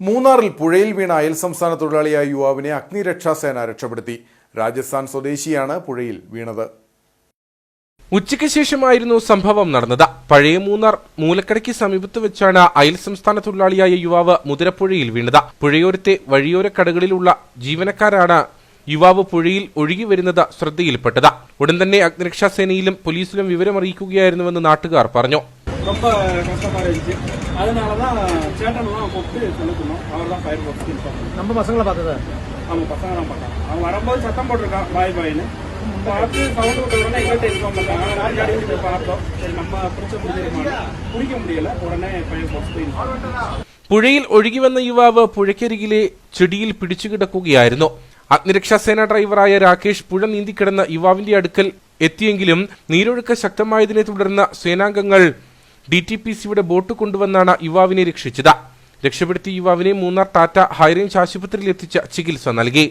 മൂന്നാറിൽ പുഴയിൽ വീണ അയൽ സംസ്ഥാന തൊഴിലാളിയായ യുവാവിനെ അഗ്നിരക്ഷാസേന രക്ഷപ്പെടുത്തി. രാജസ്ഥാൻ സ്വദേശിയാണ് പുഴയിൽ വീണത്. ഉച്ചയ്ക്ക് ശേഷമായിരുന്നു സംഭവം നടന്നത്. പഴയ മൂന്നാർ മൂലക്കടയ്ക്ക് സമീപത്ത് വെച്ചാണ് അയൽ സംസ്ഥാന തൊഴിലാളിയായ യുവാവ് മുതിരപ്പുഴയിൽ വീണത്. പുഴയോരത്തെ വഴിയോര കടകളിലുള്ള ജീവനക്കാരാണ് യുവാവ് പുഴയിൽ ഒഴുകി വരുന്നത് ശ്രദ്ധയിൽപ്പെട്ടത്. ഉടൻ തന്നെ അഗ്നിരക്ഷാസേനയിലും പോലീസിലും വിവരമറിയിക്കുകയായിരുന്നുവെന്ന് നാട്ടുകാർ പറഞ്ഞു. ரொம்ப கஷ்டமா இருந்துச்சு அதனால தான் சேட்டன்லாம் கூப்பிட்டு செலுத்தணும் அவர் தான் ஃபயர் ஃபோர்ஸ்க்கு இன்ஃபார்ம் பண்ணணும் நம்ம பசங்களை பார்த்ததா அவங்க பசங்க தான் பார்த்தாங்க அவன் வரும்போது சத்தம் போட்டிருக்கான் பாய் பாய்னு பார்த்து சவுண்ட் விட்ட உடனே எங்கள்கிட்ட இன்ஃபார்ம் பண்ணாங்க நாங்கள் அடி போய் பார்த்தோம் சரி நம்ம பிடிச்ச முடிஞ்சிருமா பிடிக்க முடியல உடனே ஃபயர் ஃபோர்ஸ்க்கு இன்ஃபார்ம் பண்ணோம் പുഴയിൽ ഒഴുകിവന്ന യുവാവ് പുഴയ്ക്കരികിലെ ചെടിയിൽ പിടിച്ചുകിടക്കുകയായിരുന്നു അഗ്നിരക്ഷാസേന ഡ്രൈവറായ രാകേഷ് പുഴ നീന്തിക്കിടന്ന യുവാവിന്റെ അടുക്കൽ എത്തിയെങ്കിലും നീരൊഴുക്ക് ശക്തമായതിനെ തുടർന്ന് സേനാംഗങ്ങൾ ഡി ടി പി സിയുടെ ബോട്ട് കൊണ്ടുവന്നാണ് യുവാവിനെ രക്ഷിച്ചത്. രക്ഷപ്പെടുത്തിയ യുവാവിനെ മൂന്നാർ ടാറ്റ ഹൈറേഞ്ച് ആശുപത്രിയിൽ എത്തിച്ച് ചികിത്സ നൽകി.